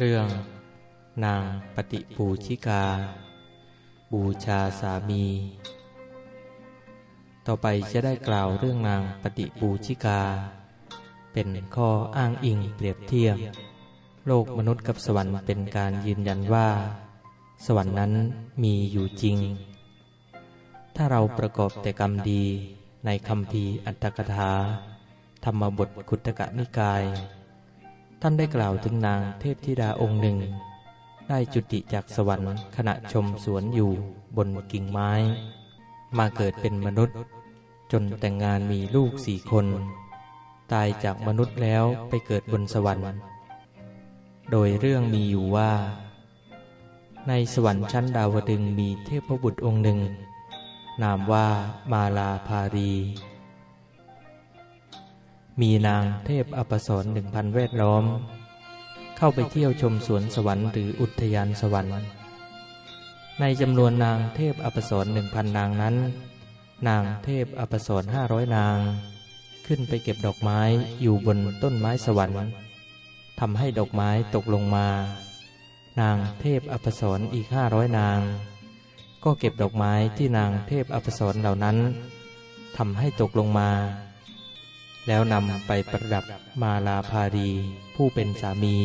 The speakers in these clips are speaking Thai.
เรื่อง นางปฏิปูชิกา บูชาสามี ต่อไปจะได้กล่าวเรื่องนางปฏิปูชิกา เป็นข้ออ้างอิงเปรียบเทียบ โลกมนุษย์กับสวรรค์เป็นการยืนยันว่า สวรรค์นั้นมีอยู่จริง ถ้าเราประกอบแต่กรรมดีในคำพีอัตถกถา ธรรมบทคุตกะนิกาย ท่านได้กล่าวถึงนางเทพธิดาองค์หนึ่ง ได้จุติจากสวรรค์ขณะชมสวนอยู่บนกิ่งไม้ มาเกิดเป็นมนุษย์ จนแต่งงานมีลูกสี่คน ตายจากมนุษย์แล้วไปเกิดบนสวรรค์ โดยเรื่องมีอยู่ว่า ในสวรรค์ชั้นดาวดึงมีเทพบุตรองค์หนึ่ง นามว่ามาลาภารี มีนางเทพอปสรหนึ่งพันแวดล้อม เข้าไปเที่ยวชมสวนสวรรค์หรืออุทยานสวรรค์ ในจำนวนนางเทพอปสรหนึ่งพันนางนั้น นางเทพอปสรห้าร้อยนาง ขึ้นไปเก็บดอกไม้อยู่บนต้นไม้สวรรค์ทำให้ดอกไม้ตกลงมา นางเทพอปสรอีกห้าร้อยนาง ก็เก็บดอกไม้ที่นางเทพอปสรเหล่านั้นทำให้ตกลงมา แล้วนำไปประดับมาลาภารีผู้เป็นสามี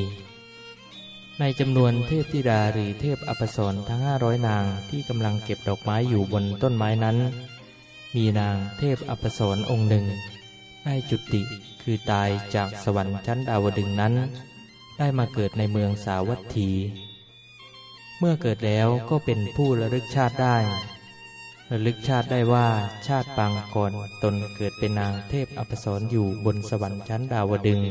ในจำนวนเทพธิดาหรือเทพอปสรทั้งห้าร้อยนางที่กำลังเก็บดอกไม้อยู่บนต้นไม้นั้น มีนางเทพอปสรองค์หนึ่ง ได้จุติคือตายจากสวรรค์ชั้นดาวดึงนั้น ได้มาเกิดในเมืองสาวัตถี เมื่อเกิดแล้วก็เป็นผู้ระลึกชาติได้ ระลึกชาติได้ว่าชาติปางก่อนตนเกิดเป็นนางเทพอปสรอยู่บนสวรรค์ชั้นดาวดึง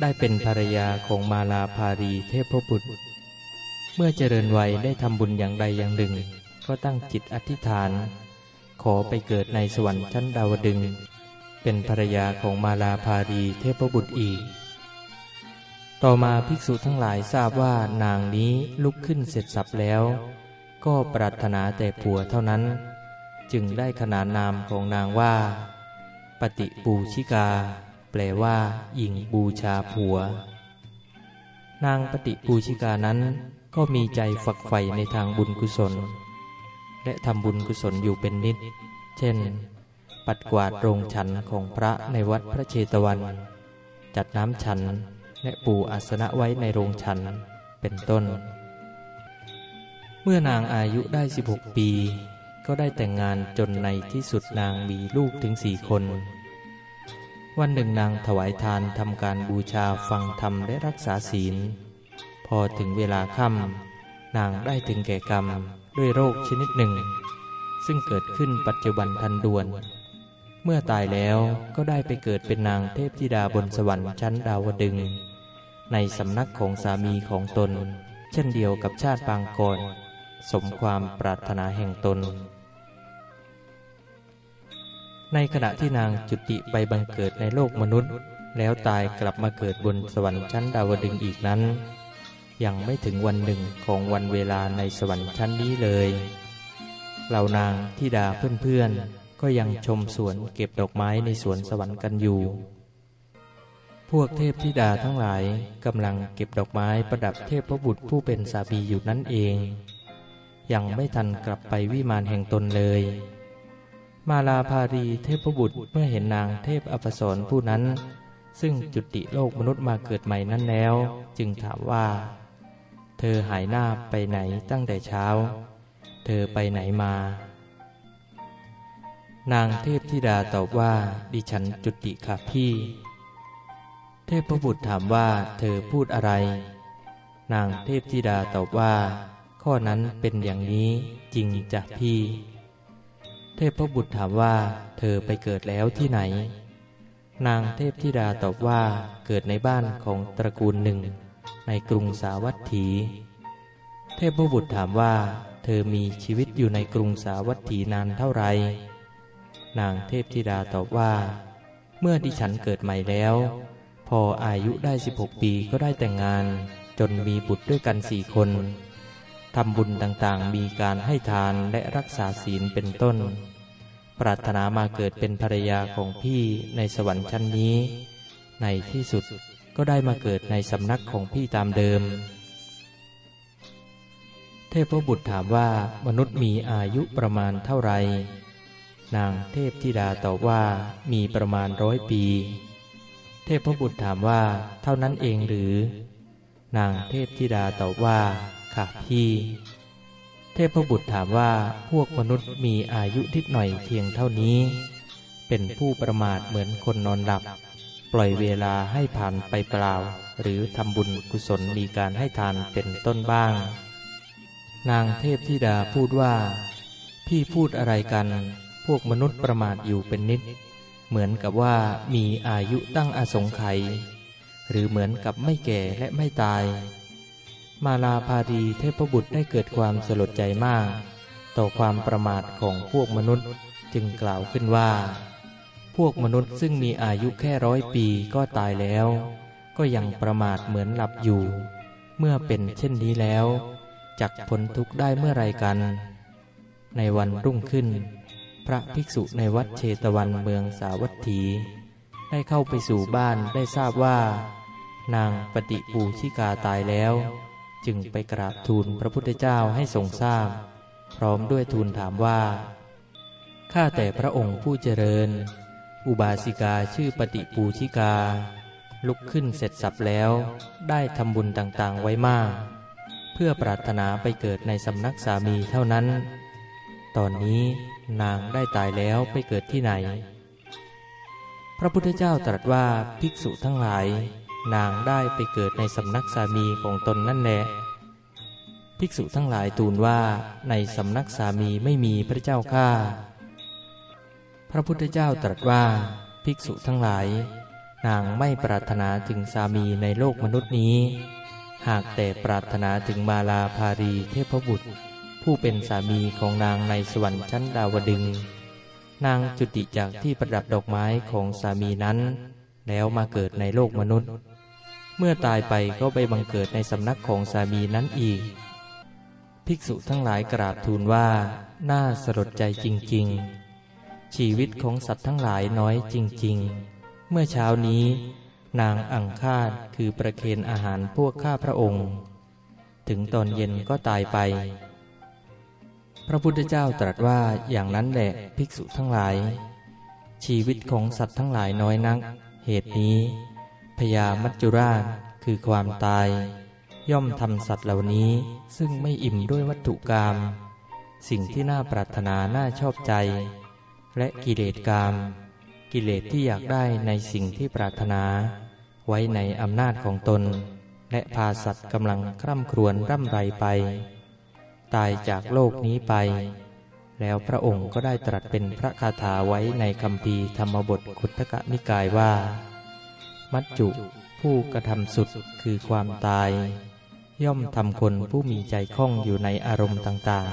ได้เป็นภรรยาของมาลาภารีเทพพบุตร เมื่อเจริญวัยได้ทำบุญอย่างใดอย่างหนึ่ง ก็ตั้งจิตอธิษฐาน ขอไปเกิดในสวรรค์ชั้นดาวดึง เป็นภรรยาของมาลาภารีเทพบุตรอีก ต่อมาภิกษุทั้งหลายทราบว่านางนี้ลุกขึ้นเสร็จสับแล้ว ก็ปรารถนาแต่ผัวเท่านั้น จึงได้ขนานนามของนางว่า ปฏิปูชิกา แปลว่าหญิงบูชาผัว นางปฏิปูชิกานั้น ก็มีใจฝักใฝ่ในทางบุญกุศล และทำบุญกุศลอยู่เป็นนิด เช่น ปัดกวาดโรงฉันของพระในวัดพระเชตวัน จัดน้ำฉันและปูอาสนะไว้ในโรงฉันเป็นต้น มื่อนางอายุได้ 16 ปี ก็ได้แต่งงานจนในที่สุดนางมีลูกถึงสี่คน วันหนึ่งนางถวายทานทำการบูชาฟังธรรมและรักษาศีล พอถึงเวลาค่ำนางได้ถึงแก่กรรมด้วยโรคชนิดหนึ่ง ซึ่งเกิดขึ้นปัจจุบันทันด่วน เมื่อตายแล้วก็ได้ไปเกิดเป็นนางเทพธิดาบนสวรรค์ชั้นดาวดึง ในสำนักของสามีของตน เช่นเดียวกับชาติปางก่อน สมความปรารถนาแห่งตน ในขณะที่นางจุติไปบังเกิดในโลกมนุษย์ แล้วตายกลับมาเกิดบนสวรรค์ชั้นดาวดึงส์อีกนั้น ยังไม่ถึงวันหนึ่งของวันเวลาในสวรรค์ชั้นนี้เลยเหล่านางที่ดาเพื่อนๆ ก็ยังชมสวนเก็บดอกไม้ในสวนสวรรค์กันอยู่ พวกเทพธิดาทั้งหลายกำลังเก็บดอกไม้ประดับเทพบุตรผู้เป็นสามีอยู่นั่นเอง ยังไม่ทันกลับไปวิมานแห่งตนเลย มาลาภารีเทพบุตรเมื่อเห็นนางเทพอปสรผู้นั้น ซึ่งจุติโลกมนุษย์มาเกิดใหม่นั้นแล้ว จึงถามว่า เธอหายหน้าไปไหนตั้งแต่เช้า เธอไปไหนมา นางเทพธิดาตอบว่า ดิฉันจุติค่ะพี่ เทพบุตรถามว่าเธอพูดอะไรนางเทพธิดาตอบว่า ข้อนั้นเป็นอย่างนี้จริงจ้ะพี่ เทพบุตรถามว่า เธอไปเกิดแล้วที่ไหน นางเทพธิดาตอบว่าเกิดในบ้านของตระกูลหนึ่ง ในกรุงสาวัตถี เทพบุตรถามว่า เธอมีชีวิตอยู่ในกรุงสาวัตถีนานเท่าไหร่นางเทพธิดาตอบว่า เมื่อดิฉันเกิดใหม่แล้ว พออายุได้ 16 ปีก็ได้แต่งงาน จนมีบุตรด้วยกันสี่คน ทำบุญต่างๆ มีการให้ทานและรักษาศีลเป็นต้น ปรารถนามาเกิดเป็นภรรยาของพี่ในสวรรค์ชั้นนี้ ในที่สุดก็ได้มาเกิดในสำนักของพี่ตามเดิม เทพบุตรถามว่ามนุษย์มีอายุประมาณเท่าไหร่นางเทพธิดาตอบว่ามีประมาณร้อยปี เทพบุตรถามว่าเท่านั้นเองหรือ นางเทพธิดาตอบว่า ค่ะพี่ เทพบุตรถามว่าพวกมนุษย์มีอายุนิดหน่อยเพียงเท่านี้ เป็นผู้ประมาทเหมือนคนนอนหลับ ปล่อยเวลาให้ผ่านไปเปล่า หรือทำบุญกุศลมีการให้ทานเป็นต้นบ้าง นางเทพธิดาพูดว่า พี่พูดอะไรกัน พวกมนุษย์ประมาทอยู่เป็นนิด เหมือนกับว่ามีอายุตั้งอาสงไขยหรือเหมือนกับไม่แก่และไม่ตาย มาลาภารีเทพบุตรได้เกิดความสลดใจมาก ต่อความประมาทของพวกมนุษย์จึงกล่าวขึ้นว่า พวกมนุษย์ซึ่งมีอายุแค่ร้อยปีก็ตายแล้ว ก็ยังประมาทเหมือนหลับอยู่ เมื่อเป็นเช่นนี้แล้วจักพ้นทุกข์ได้เมื่อไรกัน ในวันรุ่งขึ้น พระภิกษุในวัดเชตวันเมืองสาวัตถี ได้เข้าไปสู่บ้านได้ทราบว่า นางปฏิปูชิกาตายแล้ว จึงไปกราบทูลพระพุทธเจ้าให้ทรงทราบ พร้อมด้วยทูลถามว่า ข้าแต่พระองค์ผู้เจริญ อุบาสิกาชื่อปฏิปูชิกา ลุกขึ้นเสร็จสับแล้ว ได้ทำบุญต่างๆไว้มาก เพื่อปรารถนาไปเกิดในสำนักสามีเท่านั้น ตอนนี้นางได้ตายแล้วไปเกิดที่ไหน พระพุทธเจ้าตรัสว่าภิกษุทั้งหลาย นางได้ไปเกิดในสำนักสามีของตนนั่นแหละภิกษุทั้งหลายทูลว่าในสำนักสามีไม่มีพระเจ้าข้าพระพุทธเจ้าตรัสว่าภิกษุทั้งหลาย นางไม่ปรารถนาถึงสามีในโลกมนุษย์นี้ หากแต่ปรารถนาถึงมาลาภารีเทพบุตร ผู้เป็นสามีของนางในสวรรค์ชั้นดาวดึง นางจุติจากที่ประดับดอกไม้ของสามีนั้น แล้วมาเกิดในโลกมนุษย์ เมื่อตายไปก็ไปบังเกิดในสำนักของสามีนั้นอีก ภิกษุทั้งหลายกราบทูลว่า น่าสลดใจจริง ๆ ชีวิตของสัตว์ทั้งหลายน้อยจริง ๆ เมื่อเช้านี้ นางอังคาดคือประเคนอาหารพวกข้าพระองค์ ถึงตอนเย็นก็ตายไป พระพุทธเจ้าตรัสว่าอย่างนั้นแหละภิกษุทั้งหลายชีวิตของสัตว์ทั้งหลายน้อยนัก เหตุนี้พญามัจจุราชคือความตาย ย่อมทำสัตว์เหล่านี้ซึ่งไม่อิ่มด้วยวัตถุกรรมสิ่งที่น่าปรารถนาน่าชอบใจ และกิเลสกรรมกิเลสที่อยากได้ในสิ่งที่ปรารถนา ไว้ในอำนาจของตน และพาสัตว์กำลังคร่ำครวญร่ำไรไป ตายจากโลกนี้ไป แล้วพระองค์ก็ได้ตรัสเป็นพระคาถาไว้ในคำพีธรรมบทคุตกะนิกายว่า มัจจุผู้กระทำสุดคือความตาย ย่อมทำคนผู้มีใจคล่องอยู่ในอารมณ์ต่าง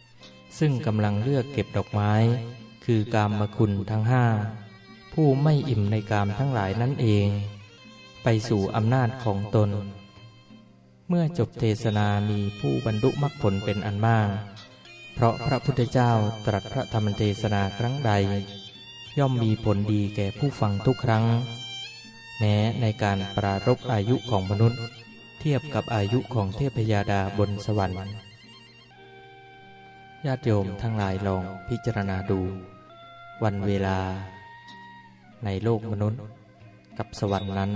ๆ ซึ่งกำลังเลือกเก็บดอกไม้ คือกามคุณทั้งห้า ผู้ไม่อิ่มในกามทั้งหลายนั่นเอง ไปสู่อำนาจของตน เมื่อจบเทศนามีผู้บรรลุมรรคผลเป็นอันมาก เพราะพระพุทธเจ้าตรัสพระธรรมเทศนาครั้งใด ย่อมมีผลดีแก่ผู้ฟังทุกครั้ง แม้ในการปรารบอายุของมนุษย์ เทียบกับอายุของเทพยาดาบนสวรรค์ญาติโยมทั้งหลายลองพิจารณาดู วันเวลา ในโลกมนุษย์ กับสวรรค์นั้น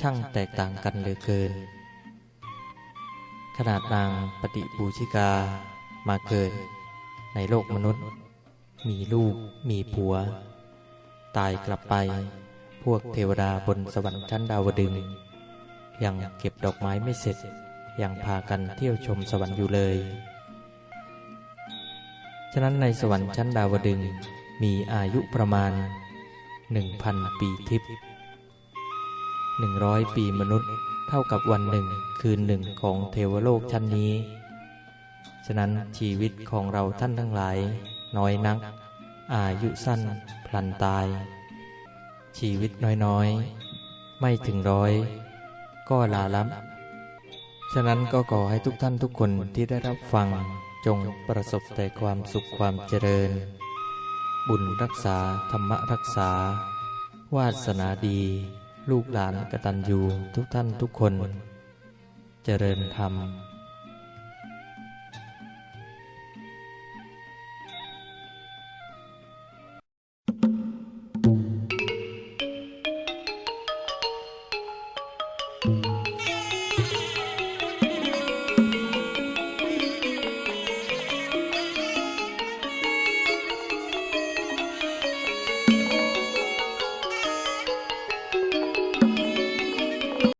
ช่างแตกต่างกันเหลือเกิน ขนาดนางปฏิบูชิกา มาเกิดในโลกมนุษย์ มีลูกมีผัว ตายกลับไป พวกเทวดาบนสวรรค์ชั้นดาวดึง ยังเก็บดอกไม้ไม่เสร็จ ยังพากันเที่ยวชมสวรรค์อยู่เลย ฉะนั้นในสวรรค์ชั้นดาวดึงมีอายุประมาณหนึ่งพันปีทิพย์หนึ่งร้อยปีมนุษย์เท่ากับวันหนึ่งคืนหนึ่งของเทวโลกชั้นนี้ ฉะนั้นชีวิตของเราท่านทั้งหลาย น้อยนัก อายุสั้นพลันตาย ชีวิตน้อยๆ ไม่ถึงร้อย ก็ลาลับ ฉะนั้นก็ขอให้ทุกท่านทุกคนที่ได้รับฟังจงประสบแต่ความสุขความเจริญ บุญรักษาธรรมรักษา วาสนาดี ลูกหลานกตัญญูทุกท่านทุกคน เจริญธรรม